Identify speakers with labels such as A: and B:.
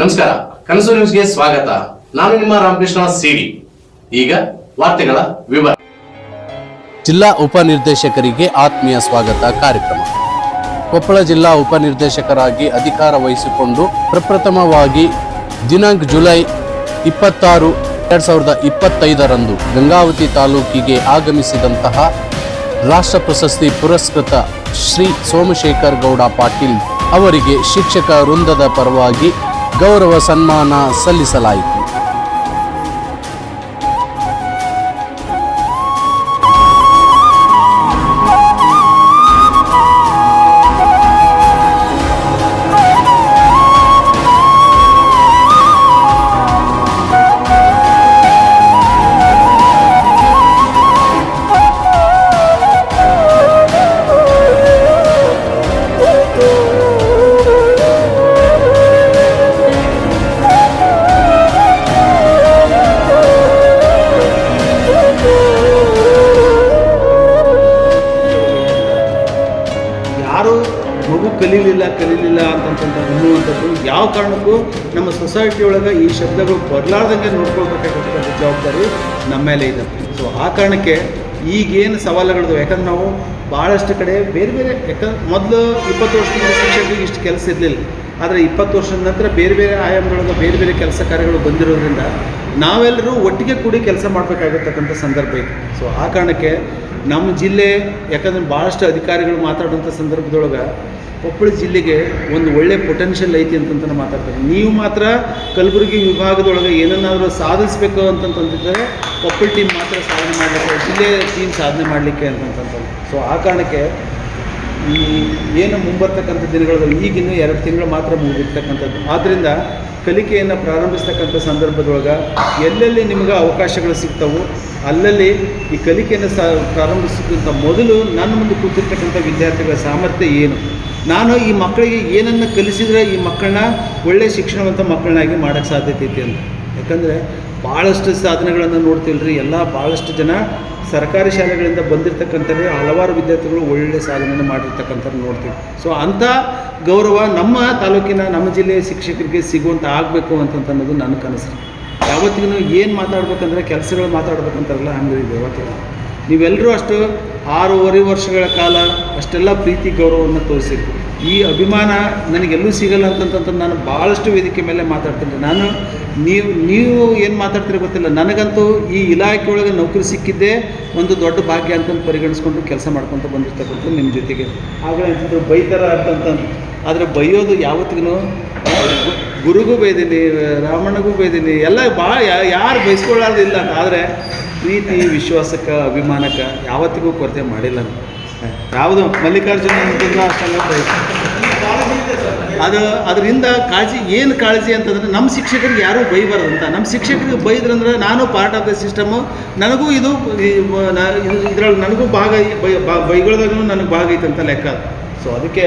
A: ನಮಸ್ಕಾರ, ಕನಸು ನ್ಯೂಸ್ಗೆ ಸ್ವಾಗತ. ನಾನು ನಿಮ್ಮ ರಾಮಕೃಷ್ಣ ಸಿಡಿ. ಈಗ ವಾರ್ತೆಗಳ ವಿವರ. ಜಿಲ್ಲಾ ಉಪನಿರ್ದೇಶಕರಿಗೆ ಆತ್ಮೀಯ ಸ್ವಾಗತ ಕಾರ್ಯಕ್ರಮ. ಕೊಪ್ಪಳ ಜಿಲ್ಲಾ ಉಪನಿರ್ದೇಶಕರಾಗಿ ಅಧಿಕಾರ ವಹಿಸಿಕೊಂಡು ಪ್ರಪ್ರಥಮವಾಗಿ ದಿನಾಂಕ ಜುಲೈ ಇಪ್ಪತ್ತಾರು, ಎರಡ್ ಸಾವಿರದ ಇಪ್ಪತ್ತೈದರಂದು ಗಂಗಾವತಿ ತಾಲೂಕಿಗೆ ಆಗಮಿಸಿದಂತಹ ರಾಷ್ಟ್ರ ಪ್ರಶಸ್ತಿ ಪುರಸ್ಕೃತ ಶ್ರೀ ಸೋಮಶೇಖರ್ ಗೌಡ ಪಾಟೀಲ್ ಅವರಿಗೆ ಶಿಕ್ಷಕ ವೃಂದದ ಪರವಾಗಿ ಗೌರವ ಸನ್ಮಾನ ಸಲ್ಲಿಸಲಾಯಿತು.
B: ಯಾರು ಮಗು ಕಲೀಲಿಲ್ಲ ಕಲೀಲಿಲ್ಲ ಅಂತಂತ ಅನ್ನುವಂಥದ್ದು ಯಾವ ಕಾರಣಕ್ಕೂ ನಮ್ಮ ಸೊಸೈಟಿ ಒಳಗೆ ಈ ಶಬ್ದಗಳು ಬರಲಾರ್ದಂಗೆ ನೋಡ್ಕೊಳ್ಬೇಕಾಗಿರ್ತಕ್ಕಂಥ ಜವಾಬ್ದಾರಿ ನಮ್ಮ ಮೇಲೆ ಇದೆ. ಸೊ ಆ ಕಾರಣಕ್ಕೆ ಈಗೇನು ಸವಾಲುಗಳಿದಾವೆ? ಯಾಕಂದ್ರೆ ನಾವು ಭಾಳಷ್ಟು ಕಡೆ ಬೇರೆ ಬೇರೆ ಯಾಕಂದ್ರೆ ಮೊದಲು ಇಪ್ಪತ್ತು ವರ್ಷದಿಂದ ಶಿಕ್ಷಕರಿಗೆ ಇಷ್ಟು ಕೆಲಸ ಇರಲಿಲ್ಲ. ಆದರೆ ಇಪ್ಪತ್ತು ವರ್ಷದ ನಂತರ ಬೇರೆ ಬೇರೆ ಆಯಾಮದೊಳಗೆ ಬೇರೆ ಬೇರೆ ಕೆಲಸ ಕಾರ್ಯಗಳು ಬಂದಿರೋದ್ರಿಂದ ನಾವೆಲ್ಲರೂ ಒಟ್ಟಿಗೆ ಕೂಡಿ ಕೆಲಸ ಮಾಡಬೇಕಾಗಿರ್ತಕ್ಕಂಥ ಸಂದರ್ಭ ಇದೆ. ಸೊ ಆ ಕಾರಣಕ್ಕೆ ನಮ್ಮ ಜಿಲ್ಲೆ, ಯಾಕಂದ್ರೆ ಭಾಳಷ್ಟು ಅಧಿಕಾರಿಗಳು ಮಾತಾಡುವಂಥ ಸಂದರ್ಭದೊಳಗೆ ಕೊಪ್ಪಳ ಜಿಲ್ಲೆಗೆ ಒಂದು ಒಳ್ಳೆ ಪೊಟೆನ್ಷಿಯಲ್ ಐತಿ ಅಂತಂತ ಮಾತಾಡ್ತಾರೆ. ನೀವು ಮಾತ್ರ ಕಲಬುರಗಿ ವಿಭಾಗದೊಳಗೆ ಏನನ್ನಾದರೂ ಸಾಧಿಸಬೇಕು ಅಂತಂತಂದಿದ್ದರೆ ಕೊಪ್ಪಳ ಟೀಮ್ ಮಾತ್ರ ಸಾಧನೆ ಮಾಡಲಿಕ್ಕೆ, ಜಿಲ್ಲೆ ಟೀಮ್ ಸಾಧನೆ ಮಾಡಲಿಕ್ಕೆ ಅಂತಂತಂದ್ರೆ. ಸೊ ಆ ಕಾರಣಕ್ಕೆ ಈ ಏನು ಮುಂಬರ್ತಕ್ಕಂಥ ದಿನಗಳಲ್ಲಿ ಈಗಿನ್ನೂ ಎರಡು ತಿಂಗಳು ಮಾತ್ರ ಮುಗಿರ್ತಕ್ಕಂಥದ್ದು ಆದ್ದರಿಂದ ಕಲಿಕೆಯನ್ನು ಪ್ರಾರಂಭಿಸ್ತಕ್ಕಂಥ ಸಂದರ್ಭದೊಳಗೆ ಎಲ್ಲೆಲ್ಲಿ ನಿಮಗೆ ಅವಕಾಶಗಳು ಸಿಗ್ತವೋ, ಅಲ್ಲಲ್ಲಿ ಈ ಕಲಿಕೆಯನ್ನು ಸ ಪ್ರಾರಂಭಿಸೋಕ್ಕಿಂತ ಮೊದಲು ನನ್ನ ಮುಂದೆ ಕೂತಿರ್ತಕ್ಕಂಥ ವಿದ್ಯಾರ್ಥಿಗಳ ಸಾಮರ್ಥ್ಯ ಏನು? ನಾನು ಈ ಮಕ್ಕಳಿಗೆ ಏನನ್ನು ಕಲಿಸಿದರೆ ಈ ಮಕ್ಕಳನ್ನ ಒಳ್ಳೆಯ ಶಿಕ್ಷಣವಂತ ಮಕ್ಕಳನ್ನಾಗಿ ಮಾಡೋಕ್ಕೆ ಸಾಧ್ಯತೆ ಐತಿ ಅಂತ. ಯಾಕಂದರೆ ಭಾಳಷ್ಟು ಸಾಧನೆಗಳನ್ನು ನೋಡ್ತಿಲ್ರಿ. ಎಲ್ಲ ಭಾಳಷ್ಟು ಜನ ಸರ್ಕಾರಿ ಶಾಲೆಗಳಿಂದ ಬಂದಿರತಕ್ಕಂಥವ್ರು, ಹಲವಾರು ವಿದ್ಯಾರ್ಥಿಗಳು ಒಳ್ಳೆ ಸಾಧನೆಯನ್ನು ಮಾಡಿರ್ತಕ್ಕಂಥದ್ದು ನೋಡ್ತೀವಿ. ಸೊ ಅಂಥ ಗೌರವ ನಮ್ಮ ತಾಲೂಕಿನ, ನಮ್ಮ ಜಿಲ್ಲೆಯ ಶಿಕ್ಷಕರಿಗೆ ಸಿಗುವಂಥ ಆಗಬೇಕು ಅಂತಂತ ಅನ್ನೋದು ನನ್ನ ಕನಸು. ಯಾವತ್ತಿಗೂ ಏನು ಮಾತಾಡ್ಬೇಕಂದ್ರೆ, ಕೆಲಸಗಳು ಮಾತಾಡ್ಬೇಕಂತಾರಲ್ಲ, ಹಂಗೆ ಇದೆ ಯಾವತ್ತಿಗೂ. ನೀವೆಲ್ಲರೂ ಅಷ್ಟು ಆರೂವರೆ ವರ್ಷಗಳ ಕಾಲ ಅಷ್ಟೆಲ್ಲ ಪ್ರೀತಿ, ಗೌರವವನ್ನು ತೋರಿಸಿರಿ ಈ ಅಭಿಮಾನ ನನಗೆಲ್ಲೂ ಸಿಗಲ್ಲ ಅಂತಂತಂತ ನಾನು ಭಾಳಷ್ಟು ವೇದಿಕೆ ಮೇಲೆ ಮಾತಾಡ್ತೀನಿ. ನಾನು ನೀವು ನೀವು ಏನು ಮಾತಾಡ್ತೀರ ಗೊತ್ತಿಲ್ಲ. ನನಗಂತೂ ಈ ಇಲಾಖೆ ಒಳಗೆ ನೌಕರಿ ಸಿಕ್ಕಿದ್ದೇ ಒಂದು ದೊಡ್ಡ ಭಾಗ್ಯ ಅಂತಂದು ಪರಿಗಣಿಸ್ಕೊಂಡು ಕೆಲಸ ಮಾಡ್ಕೊತ ಬಂದಿರ್ತಕ್ಕಂಥ ನಿಮ್ಮ ಜೊತೆಗೆ. ಆಗಲೇ ಅಂತಿದ್ರು ಬೈತಾರ ಅಂತಂತಂದು ಆದರೆ ಬೈಯೋದು ಯಾವತ್ತಿಗೂ ಗುರುಗೂ ಬೈದೀನಿ ರಾಮಣ್ಣಗೂ ಬೈದೀನಿ ಎಲ್ಲ ಭಾಳ ಯಾರು ಬೈಸ್ಕೊಳ್ಳೋದಿಲ್ಲ ಆದರೆ ಪ್ರೀತಿ ವಿಶ್ವಾಸಕ್ಕೆ ಅಭಿಮಾನಕ್ಕೆ ಯಾವತ್ತಿಗೂ ಕೊರತೆ ಮಾಡಿಲ್ಲ ನಾನು. ಯಾವುದು? ಮಲ್ಲಿಕಾರ್ಜುನ ಅಷ್ಟೆಲ್ಲ ಅದು ಅದರಿಂದ ಕಾಳಜಿ, ಏನು ಕಾಳಜಿ ಅಂತಂದ್ರೆ ನಮ್ಮ ಶಿಕ್ಷಕರಿಗೆ ಯಾರೂ ಅಂತ. ನಮ್ಮ ಶಿಕ್ಷಕರಿಗೆ ಬೈದ್ರಂದ್ರೆ ನಾನು ಪಾರ್ಟ್ ಆಫ್ ದ ಸಿಸ್ಟಮು ನನಗೂ ಇದು ಇದರಲ್ಲಿ ನನಗೂ ಭಾಗ ಬೈಗಳದಾಗೂ ನನಗೆ ಭಾಗ ಐತೆ ಅಂತ ಲೆಕ್ಕ. ಸೊ ಅದಕ್ಕೆ